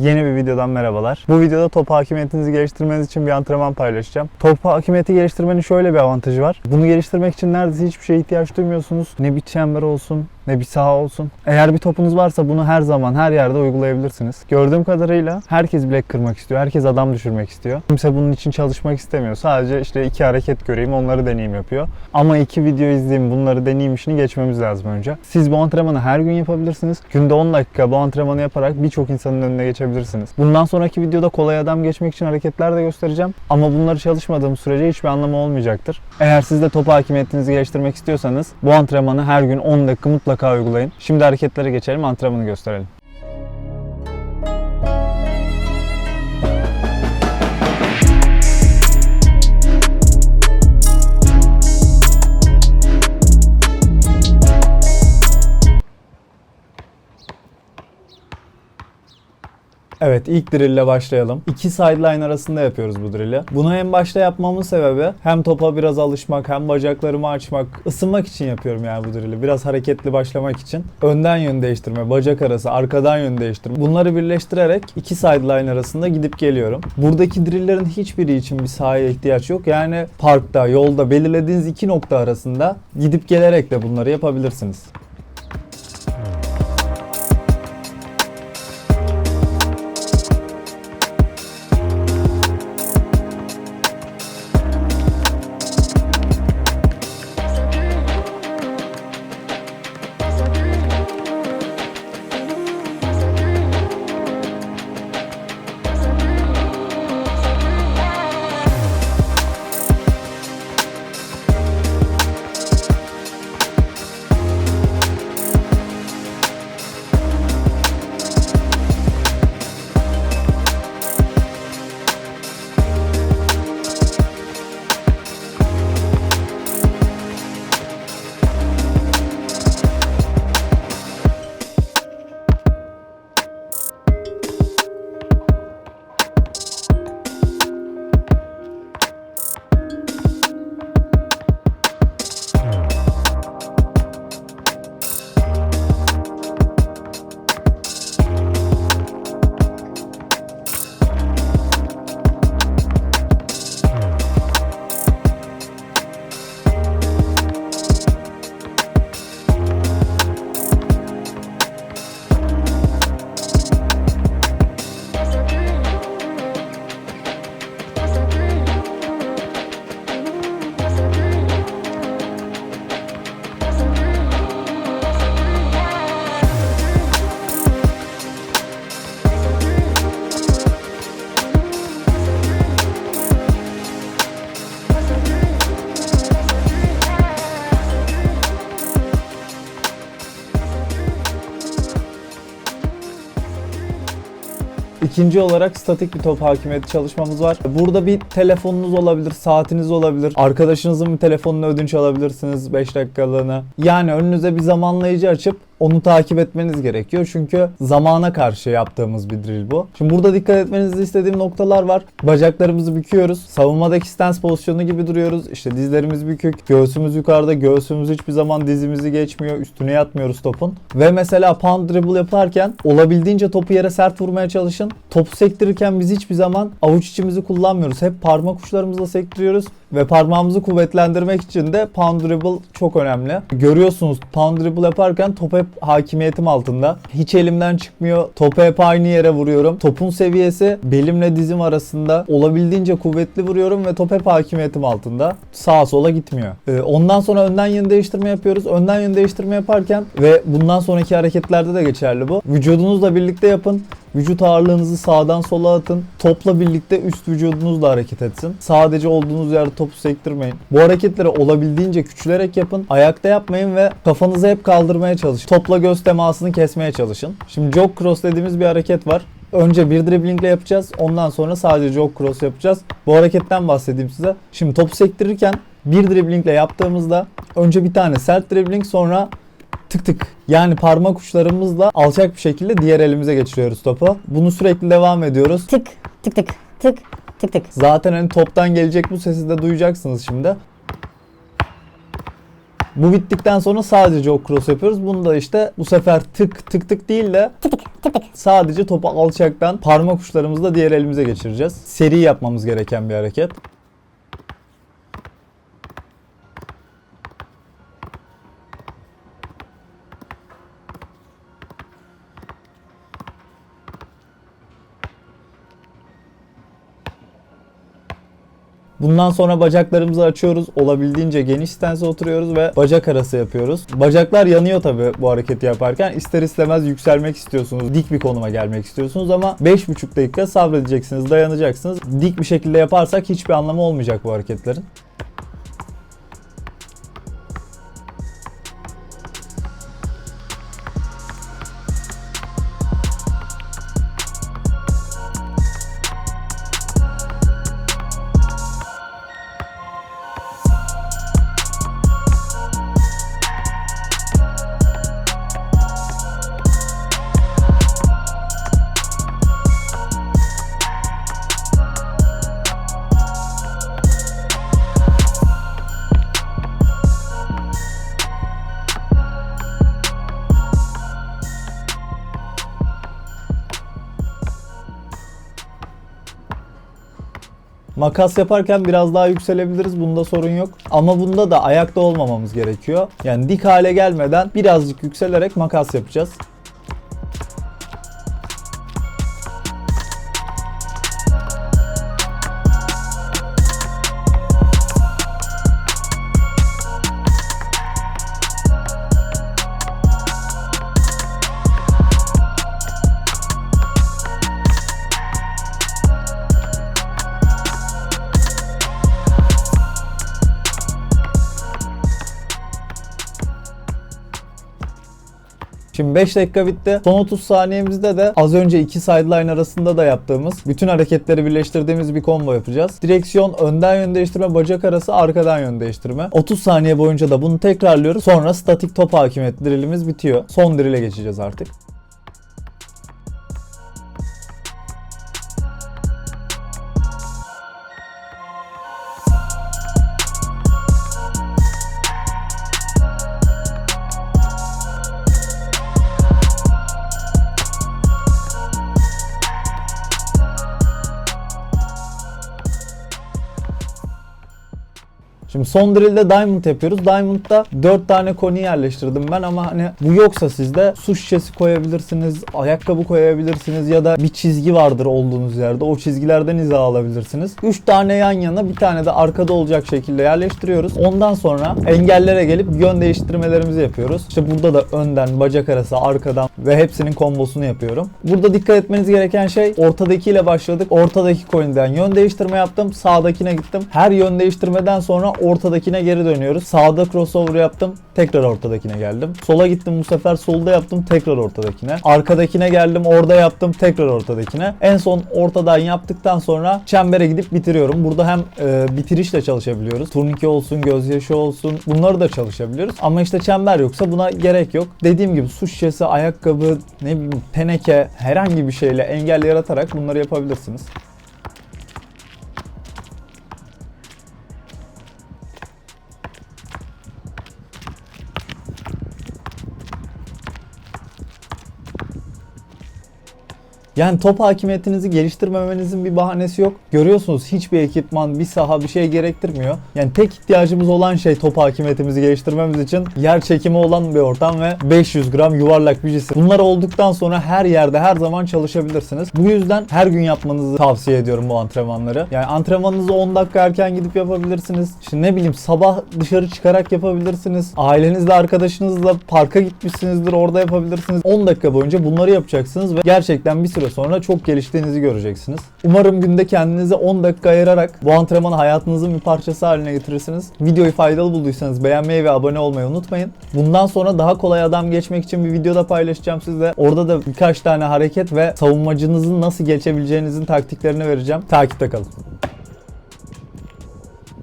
Yeni bir videodan merhabalar. Bu videoda top hakimiyetinizi geliştirmeniz için bir antrenman paylaşacağım. Top hakimiyeti geliştirmenin şöyle bir avantajı var. Bunu geliştirmek için neredeyse hiçbir şeye ihtiyaç duymuyorsunuz. Ne bir çember olsun, ne bir saha olsun. Eğer bir topunuz varsa bunu her zaman her yerde uygulayabilirsiniz. Gördüğüm kadarıyla herkes bilek kırmak istiyor. Herkes adam düşürmek istiyor. Kimse bunun için çalışmak istemiyor. Sadece işte iki hareket göreyim onları deneyeyim yapıyor. Ama iki video izleyeyim bunları deneyeyim işini geçmemiz lazım önce. Siz bu antrenmanı her gün yapabilirsiniz. Günde 10 dakika bu antrenmanı yaparak birçok insanın önüne geçebilirsiniz. Bundan sonraki videoda kolay adam geçmek için hareketler de göstereceğim. Ama bunları çalışmadığım sürece hiçbir anlamı olmayacaktır. Eğer siz de top hakimiyetinizi geliştirmek istiyorsanız bu antrenmanı her gün 10 dakika mutlaka uygulayın. Şimdi hareketlere geçelim antrenmanı gösterelim. Evet ilk drill ile başlayalım. İki sideline arasında yapıyoruz bu drill'i. Bunu en başta yapmamın sebebi hem topa biraz alışmak hem bacaklarımı açmak, ısınmak için yapıyorum yani bu drill'i. Biraz hareketli başlamak için. Önden yön değiştirme, bacak arası, arkadan yön değiştirme. Bunları birleştirerek iki sideline arasında gidip geliyorum. Buradaki drill'lerin hiçbiri için bir sahaya ihtiyaç yok. Yani parkta, yolda belirlediğiniz iki nokta arasında gidip gelerek de bunları yapabilirsiniz. İkinci olarak statik bir top hakimiyeti çalışmamız var. Burada bir telefonunuz olabilir, saatiniz olabilir. Arkadaşınızın bir telefonunu ödünç alabilirsiniz 5 dakikalığına. Yani önünüze bir zamanlayıcı açıp onu takip etmeniz gerekiyor. Çünkü zamana karşı yaptığımız bir drill bu. Şimdi burada dikkat etmenizi istediğim noktalar var. Bacaklarımızı büküyoruz. Savunmadaki stance pozisyonu gibi duruyoruz. İşte dizlerimiz bükük, göğsümüz yukarıda. Göğsümüz hiçbir zaman dizimizi geçmiyor. Üstüne yatmıyoruz topun. Ve mesela pound dribble yaparken olabildiğince topu yere sert vurmaya çalışın. Topu sektirirken biz hiçbir zaman avuç içimizi kullanmıyoruz. Hep parmak uçlarımızla sektiriyoruz ve parmağımızı kuvvetlendirmek için de pound dribble çok önemli. Görüyorsunuz pound dribble yaparken top hep hakimiyetim altında. Hiç elimden çıkmıyor. Topu hep aynı yere vuruyorum. Topun seviyesi belimle dizim arasında. Olabildiğince kuvvetli vuruyorum ve top hep hakimiyetim altında. Sağa sola gitmiyor. Ee, ondan sonra önden yön değiştirme yapıyoruz. Önden yön değiştirme yaparken ve bundan sonraki hareketlerde de geçerli bu. Vücudunuzla birlikte yapın. Vücut ağırlığınızı sağdan sola atın. Topla birlikte üst vücudunuzla hareket etsin. Sadece olduğunuz yerde topu sektirmeyin. Bu hareketleri olabildiğince küçülerek yapın. Ayakta yapmayın ve kafanızı hep kaldırmaya çalışın. Topla göz temasını kesmeye çalışın. Şimdi jog cross dediğimiz bir hareket var. Önce bir driblingle yapacağız. Ondan sonra sadece jog cross yapacağız. Bu hareketten bahsedeyim size. Şimdi topu sektirirken bir driblingle yaptığımızda önce bir tane sert dribbling sonra tık tık yani parmak uçlarımızla alçak bir şekilde diğer elimize geçiriyoruz topu. Bunu sürekli devam ediyoruz. tık tık tık tık tık tık. Zaten hani toptan gelecek bu sesi de duyacaksınız şimdi. Bu bittikten sonra sadece jog cross yapıyoruz. Bunu da işte bu sefer tık tık tık değil de tık tık tık tık. sadece topu alçaktan parmak uçlarımızla diğer elimize geçireceğiz. Seri yapmamız gereken bir hareket. Bundan sonra bacaklarımızı açıyoruz. Olabildiğince geniş stense oturuyoruz ve bacak arası yapıyoruz. Bacaklar yanıyor tabi bu hareketi yaparken. İster istemez yükselmek istiyorsunuz. Dik bir konuma gelmek istiyorsunuz ama 5,5 dakika sabredeceksiniz, dayanacaksınız. Dik bir şekilde yaparsak hiçbir anlamı olmayacak bu hareketlerin. Makas yaparken biraz daha yükselebiliriz. Bunda sorun yok. Ama bunda da ayakta olmamamız gerekiyor. Yani dik hale gelmeden birazcık yükselerek makas yapacağız. Şimdi 5 dakika bitti. Son 30 saniyemizde de az önce iki sideline arasında da yaptığımız bütün hareketleri birleştirdiğimiz bir combo yapacağız. Direksiyon önden yön değiştirme, bacak arası arkadan yön değiştirme. 30 saniye boyunca da bunu tekrarlıyoruz. Sonra statik top hakimiyet drillimiz bitiyor. Son drill'e geçeceğiz artık. Şimdi son drill'de diamond yapıyoruz. Diamond'da 4 tane koni yerleştirdim ben ama hani bu yoksa sizde su şişesi koyabilirsiniz, ayakkabı koyabilirsiniz ya da bir çizgi vardır olduğunuz yerde. O çizgilerden hizaya alabilirsiniz. 3 tane yan yana bir tane de arkada olacak şekilde yerleştiriyoruz. Ondan sonra engellere gelip yön değiştirmelerimizi yapıyoruz. İşte burada da önden, bacak arası, arkadan ve hepsinin kombosunu yapıyorum. Burada dikkat etmeniz gereken şey ortadakiyle başladık. Ortadaki coin'den yön değiştirme yaptım. Sağdakine gittim. Her yön değiştirmeden sonra ortadakine geri dönüyoruz. Sağda crossover yaptım. Tekrar ortadakine geldim. Sola gittim bu sefer solda yaptım. Tekrar ortadakine. Arkadakine geldim. Orada yaptım. Tekrar ortadakine. En son ortadan yaptıktan sonra çembere gidip bitiriyorum. Burada hem e, bitirişle çalışabiliyoruz. Turnike olsun, gözyaşı olsun. Bunları da çalışabiliyoruz. Ama işte çember yoksa buna gerek yok. Dediğim gibi su şişesi, ayakkabı, ne bileyim teneke herhangi bir şeyle engel yaratarak bunları yapabilirsiniz. Yani top hakimiyetinizi geliştirmemenizin bir bahanesi yok. Görüyorsunuz hiçbir ekipman, bir saha bir şey gerektirmiyor. Yani tek ihtiyacımız olan şey top hakimiyetimizi geliştirmemiz için yer çekimi olan bir ortam ve 500 gram yuvarlak bir cisim. Bunlar olduktan sonra her yerde her zaman çalışabilirsiniz. Bu yüzden her gün yapmanızı tavsiye ediyorum bu antrenmanları. Yani antrenmanınızı 10 dakika erken gidip yapabilirsiniz. İşte ne bileyim sabah dışarı çıkarak yapabilirsiniz. Ailenizle arkadaşınızla parka gitmişsinizdir orada yapabilirsiniz. 10 dakika boyunca bunları yapacaksınız ve gerçekten bir süre sonra çok geliştiğinizi göreceksiniz. Umarım günde kendinize 10 dakika ayırarak bu antrenmanı hayatınızın bir parçası haline getirirsiniz. Videoyu faydalı bulduysanız beğenmeyi ve abone olmayı unutmayın. Bundan sonra daha kolay adam geçmek için bir videoda paylaşacağım sizle. Orada da birkaç tane hareket ve savunmacınızın nasıl geçebileceğinizin taktiklerini vereceğim. Takipte kalın.